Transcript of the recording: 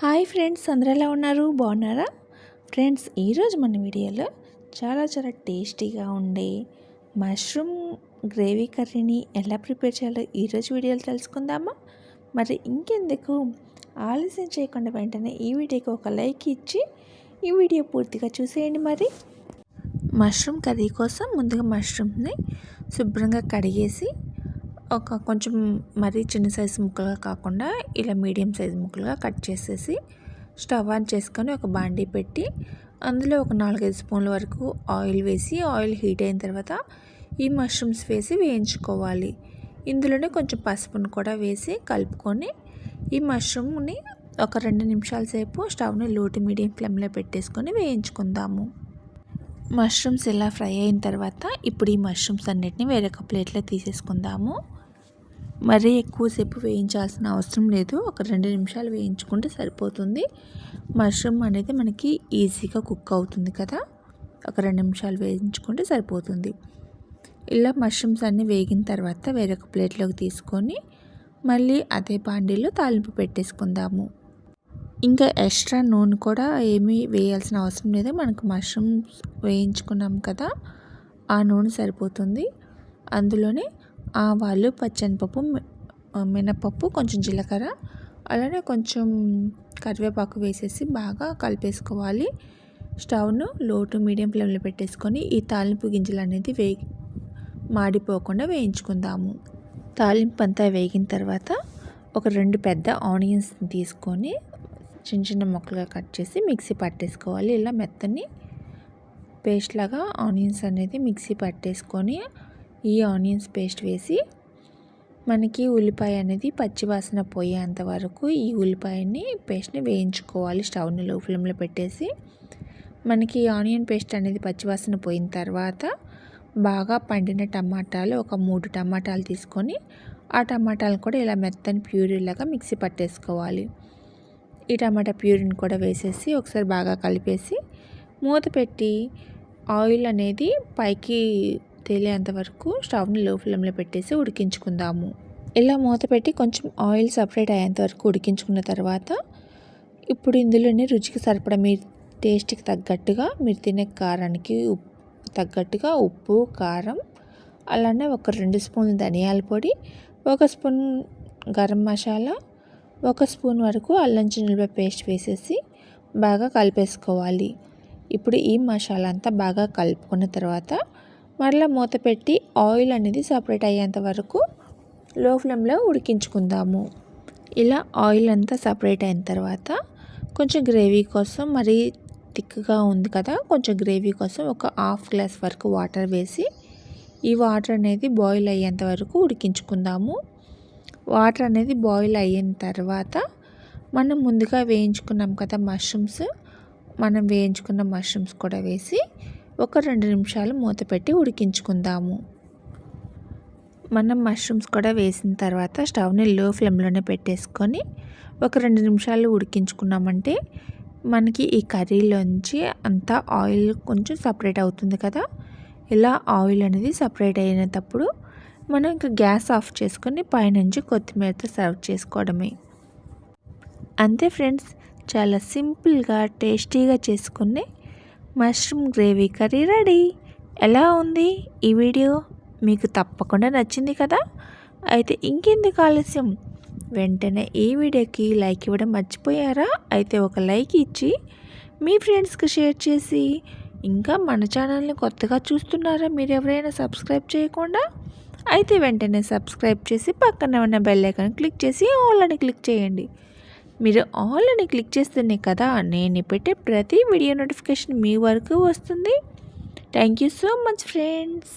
Hi friends అందరు ఎలా ఉన్నారు? బాగున్నారా? ఫ్రెండ్స్ ఈరోజు మన వీడియోలో చాలా చాలా టేస్టీగా ఉండే మష్రూమ్ గ్రేవీ కర్రీని ఎలా ప్రిపేర్ చేయాలో ఈరోజు వీడియోలో తెలుసుకుందామా? మరి ఇంకెందుకు? ఆలస్యం చేయకుండా వెంటనే ఈ వీడియోకి ఒక లైక్ ఇచ్చి ఈ వీడియో పూర్తిగా చూసేయండి మరి. మష్రూమ్ కర్రీ కోసం ముందుగా మష్రూమ్ని శుభ్రంగా కడిగేసి ఒక కొంచెం మరీ చిన్న సైజు ముక్కలుగా కాకుండా ఇలా మీడియం సైజు ముక్కలుగా కట్ చేసేసి స్టవ్ ఆన్ చేసుకొని ఒక బాండీ పెట్టి అందులో ఒక నాలుగైదు స్పూన్ల వరకు ఆయిల్ వేసి ఆయిల్ హీట్ అయిన తర్వాత ఈ మష్రూమ్స్ వేసి వేయించుకోవాలి. ఇందులోనే కొంచెం పసుపును కూడా వేసి కలుపుకొని ఈ మష్రూమ్ని ఒక రెండు నిమిషాల సేపు స్టవ్ని లోటు మీడియం ఫ్లేమ్లో పెట్టేసుకొని వేయించుకుందాము. మష్రూమ్స్ ఇలా ఫ్రై అయిన తర్వాత ఇప్పుడు ఈ మష్రూమ్స్ అన్నిటిని వేరొక ప్లేట్లో తీసేసుకుందాము. మరీ ఎక్కువసేపు వేయించాల్సిన అవసరం లేదు. ఒక రెండు నిమిషాలు వేయించుకుంటే సరిపోతుంది. మష్రూమ్ అనేది మనకి ఈజీగా కుక్ అవుతుంది కదా. ఒక రెండు నిమిషాలు వేయించుకుంటే సరిపోతుంది. ఇలా మష్రూమ్స్ అన్నీ వేగిన తర్వాత వేరొక ప్లేట్లోకి తీసుకొని మళ్ళీ అదే బాండీలో తాలింపు పెట్టేసుకుందాము. ఇంకా ఎక్స్ట్రా నూనె కూడా ఏమీ వేయాల్సిన అవసరం లేదు. మనకు మష్రూమ్స్ వేయించుకున్నాం కదా. ఆ నూనె సరిపోతుంది. అందులోనే ఆవాలు పచ్చనిపప్పు మినపప్పు కొంచెం జీలకర్ర అలానే కొంచెం కరివేపాకు వేసేసి బాగా కలిపేసుకోవాలి. స్టవ్ను లో టు మీడియం ఫ్లేమ్లో పెట్టేసుకొని ఈ తాలింపు గింజలు అనేది వే మాడిపోకుండా వేయించుకుందాము. తాలింపు అంతా వేగిన తర్వాత ఒక రెండు పెద్ద ఆనియన్స్ తీసుకొని చిన్న చిన్న ముక్కలుగా కట్ చేసి మిక్సీ పట్టేసుకోవాలి. ఇలా మెత్తని పేస్ట్ లాగా ఆనియన్స్ అనేది మిక్సీ పట్టేసుకొని ఈ ఆనియన్స్ పేస్ట్ వేసి మనకి ఉల్లిపాయ అనేది పచ్చివాసన పోయేంత వరకు ఈ ఉల్లిపాయని పేస్ట్ని వేయించుకోవాలి. స్టవ్ని లో ఫ్లేమ్లో పెట్టేసి మనకి ఆనియన్ పేస్ట్ అనేది పచ్చివాసన పోయిన తర్వాత బాగా పండిన టమాటాలు ఒక మూడు టమాటాలు తీసుకొని ఆ టమాటాలు కూడా ఇలా మెత్తని ప్యూరీలాగా మిక్సీ పట్టేసుకోవాలి. ఈ టమాటా ప్యూరీని కూడా వేసేసి ఒకసారి బాగా కలిపేసి మూత పెట్టి ఆయిల్ అనేది పైకి తేలేంత వరకు స్టవ్ని లో ఫ్లేమ్లో పెట్టేసి ఉడికించుకుందాము. ఇలా మూత పెట్టి కొంచెం ఆయిల్ సపరేట్ అయ్యేంత వరకు ఉడికించుకున్న తర్వాత ఇప్పుడు ఇందులోనే రుచికి సరిపడా మీరు టేస్ట్కి తగ్గట్టుగా మీరు తినే కారానికి తగ్గట్టుగా ఉప్పు కారం అలానే ఒక రెండు స్పూన్లు ధనియాల పొడి ఒక స్పూన్ గరం మసాలా ఒక స్పూన్ వరకు అల్లం చిన్నపై పేస్ట్ వేసేసి బాగా కలిపేసుకోవాలి. ఇప్పుడు ఈ మసాలా అంతా బాగా కలుపుకున్న తర్వాత మరలా మూత పెట్టి ఆయిల్ అనేది సపరేట్ అయ్యేంత వరకు లో ఫ్లేమ్లో ఉడికించుకుందాము. ఇలా ఆయిల్ అంతా సపరేట్ అయిన తర్వాత కొంచెం గ్రేవీ కోసం మరీ థిక్గా ఉంది కదా కొంచెం గ్రేవీ కోసం ఒక హాఫ్ గ్లాస్ వరకు వాటర్ వేసి ఈ వాటర్ అనేది బాయిల్ అయ్యేంత వరకు ఉడికించుకుందాము. వాటర్ అనేది బాయిల్ అయిన తర్వాత మనం ముందుగా వేయించుకున్నాం కదా మష్రూమ్స్ మనం వేయించుకున్న మష్రూమ్స్ కూడా వేసి ఒక రెండు నిమిషాలు మూత పెట్టి ఉడికించుకుందాము. మనం మష్రూమ్స్ కూడా వేసిన తర్వాత స్టవ్ని లో ఫ్లేమ్లోనే పెట్టేసుకొని ఒక రెండు నిమిషాలు ఉడికించుకున్నామంటే మనకి ఈ కర్రీలోంచి అంతా ఆయిల్ కొంచెం సపరేట్ అవుతుంది కదా? ఇలా ఆయిల్ అనేది సపరేట్ అయినప్పుడు మనం ఇంకా గ్యాస్ ఆఫ్ చేసుకొని పైనుంచి కొత్తిమీరతో సర్వ్ చేసుకోవడమే. అంతే ఫ్రెండ్స్ చాలా సింపుల్గా టేస్టీగా చేసుకునే మష్రూమ్ గ్రేవీ కర్రీ రెడీ. ఎలా ఉంది? ఈ వీడియో మీకు తప్పకుండా నచ్చింది కదా? అయితే ఇంకెందుకు ఆలస్యం? వెంటనే ఈ వీడియోకి లైక్ ఇవ్వడం మర్చిపోయారా? అయితే ఒక లైక్ ఇచ్చి మీ ఫ్రెండ్స్కి షేర్ చేసి ఇంకా మన ఛానల్ని కొత్తగా చూస్తున్నారా మీరు ఎవరైనా సబ్స్క్రైబ్ చేయకుండా? అయితే వెంటనే సబ్స్క్రైబ్ చేసి పక్కన ఉన్న బెల్ ఐకాన్ క్లిక్ చేసి ఆల్ అని క్లిక్ చేయండి. మీరు ఆల్ అని క్లిక్ చేస్తేనే కదా నేను పెట్టే ప్రతి వీడియో నోటిఫికేషన్ మీ వరకు వస్తుంది. Thank you so much friends